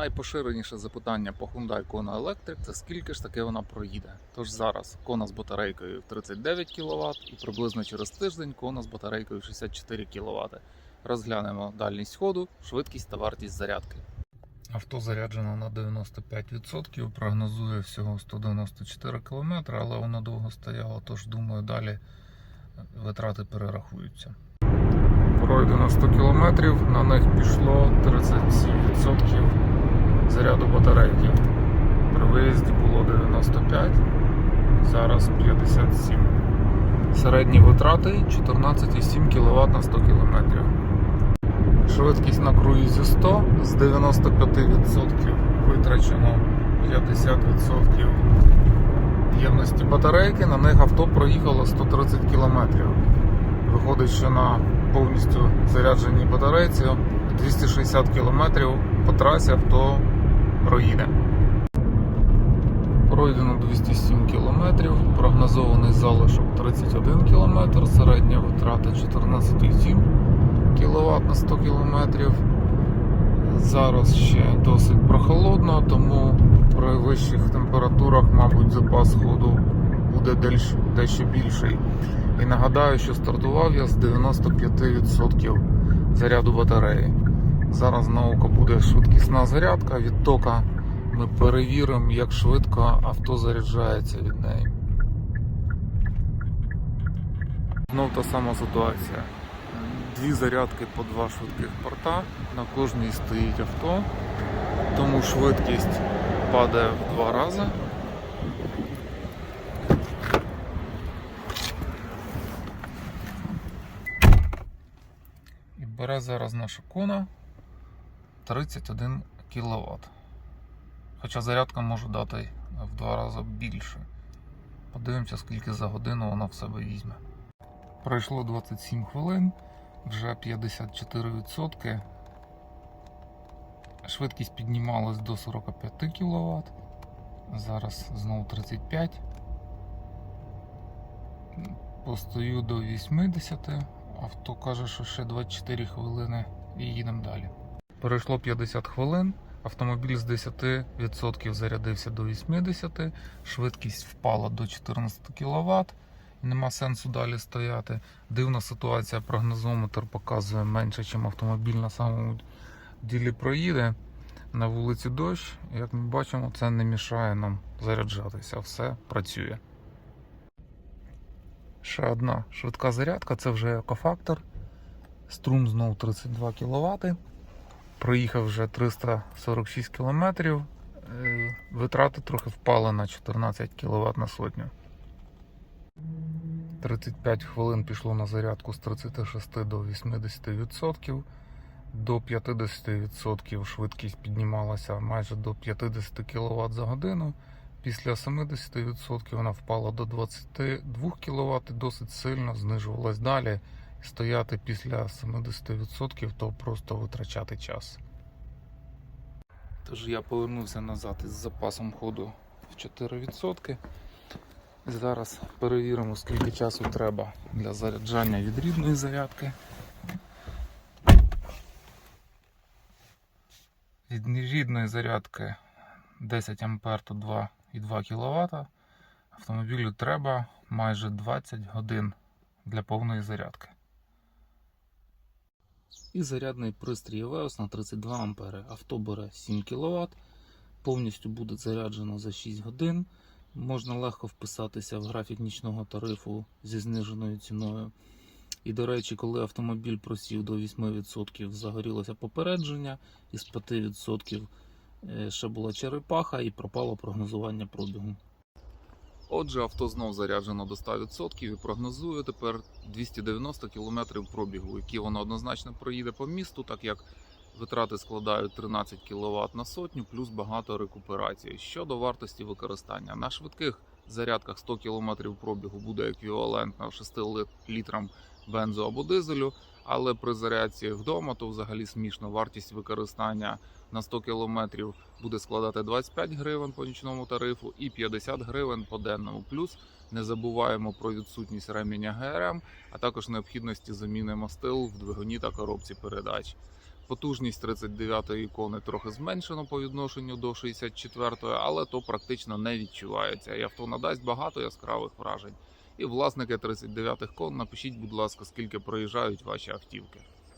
Найпоширеніше запитання по Hyundai Kona Electric це скільки ж таки вона проїде. Тож зараз Kona з батарейкою в 39 кВт і приблизно через тиждень Kona з батарейкою в 64 кВт. Розглянемо дальність ходу, швидкість та вартість зарядки. Авто заряджено на 95%, прогнозує всього 194 км, але воно довго стояло, тож думаю, далі витрати перерахуються. Пройдено 100 км, на них пішло 37% заряду батарейки. При виїзді було 95, зараз 57. Середні витрати 14,7 кВт на 100 км. Швидкість на круїзі 100 з 95% витрачено 50% ємності батарейки. На них авто проїхало 130 км. Виходить, що на повністю зарядженій батарейці 260 км по трасі авто проїде. Пройдено 207 км, прогнозований залишок 31 км, середня витрата 14,7 кВт на 100 км. Зараз ще досить прохолодно, тому при вищих температурах, мабуть, запас ходу буде дещо більший. І нагадаю, що стартував я з 95% заряду батареї. Зараз на око буде швидкісна зарядка від тока. Ми перевіримо, як швидко авто заряджається від неї. Знов та сама ситуація. Дві зарядки по два швидких порта. На кожній стоїть авто, тому швидкість падає в два рази. І бере зараз наша кона 31 кВт. Хоча зарядка може дати в два рази більше. Подивимося, скільки за годину вона в себе візьме. Пройшло 27 хвилин, вже 54%. Швидкість піднімалась до 45 кВт. Зараз знову 35. Постою до 80. Авто каже, що ще 24 хвилини і їдемо далі. Перейшло 50 хвилин. Автомобіль з 10% зарядився до 80%, швидкість впала до 14 кВт. Нема сенсу далі стояти. Дивна ситуація, прогнозометр показує менше, ніж автомобіль на самому ділі проїде. На вулиці дощ, як ми бачимо, це не мішає нам заряджатися. Все працює. Ще одна швидка зарядка це вже екофактор. Струм знову 32 кВт. Проїхав вже 346 км. Витрати трохи впали на 14 кВт на сотню. 35 хвилин пішло на зарядку з 36 до 80%. До 50% швидкість піднімалася майже до 50 кВт за годину. Після 70% вона впала до 22 кВт, і досить сильно знижувалась далі. Стояти після 70% то просто витрачати час. Тож я повернувся назад із запасом ходу в 4%. Зараз перевіримо, скільки часу треба для заряджання від рідної зарядки. Від рідної зарядки 10 А то 2,2 кВт. Автомобілю треба майже 20 годин для повної зарядки. І зарядний пристрій EVEOS на 32 А. Авто бере 7 кВт, повністю буде заряджено за 6 годин. Можна легко вписатися в графік нічного тарифу зі зниженою ціною. І, до речі, коли автомобіль просів до 8%, загорілося попередження, із 5% е, ще була черепаха і пропало прогнозування пробігу. Отже, авто знов заряджено до 100% і прогнозує тепер 290 км пробігу, які воно однозначно проїде по місту, так як витрати складають 13 кВт на сотню, плюс багато рекуперації. Щодо вартості використання, на швидких зарядках 100 км пробігу буде еквівалентно 6 літрам бензу або дизелю, але при зарядці вдома то взагалі смішно. Вартість використання на 100 км буде складати 25 гривень по нічному тарифу і 50 гривень по денному. Плюс не забуваємо про відсутність ременя ГРМ, а також необхідності заміни мастил в двигуні та коробці передач. Потужність 39-ї ікони трохи зменшено по відношенню до 64-ї, але то практично не відчувається. І авто надасть багато яскравих вражень. І власники 39-х кон, напишіть, будь ласка, скільки проїжджають ваші автівки.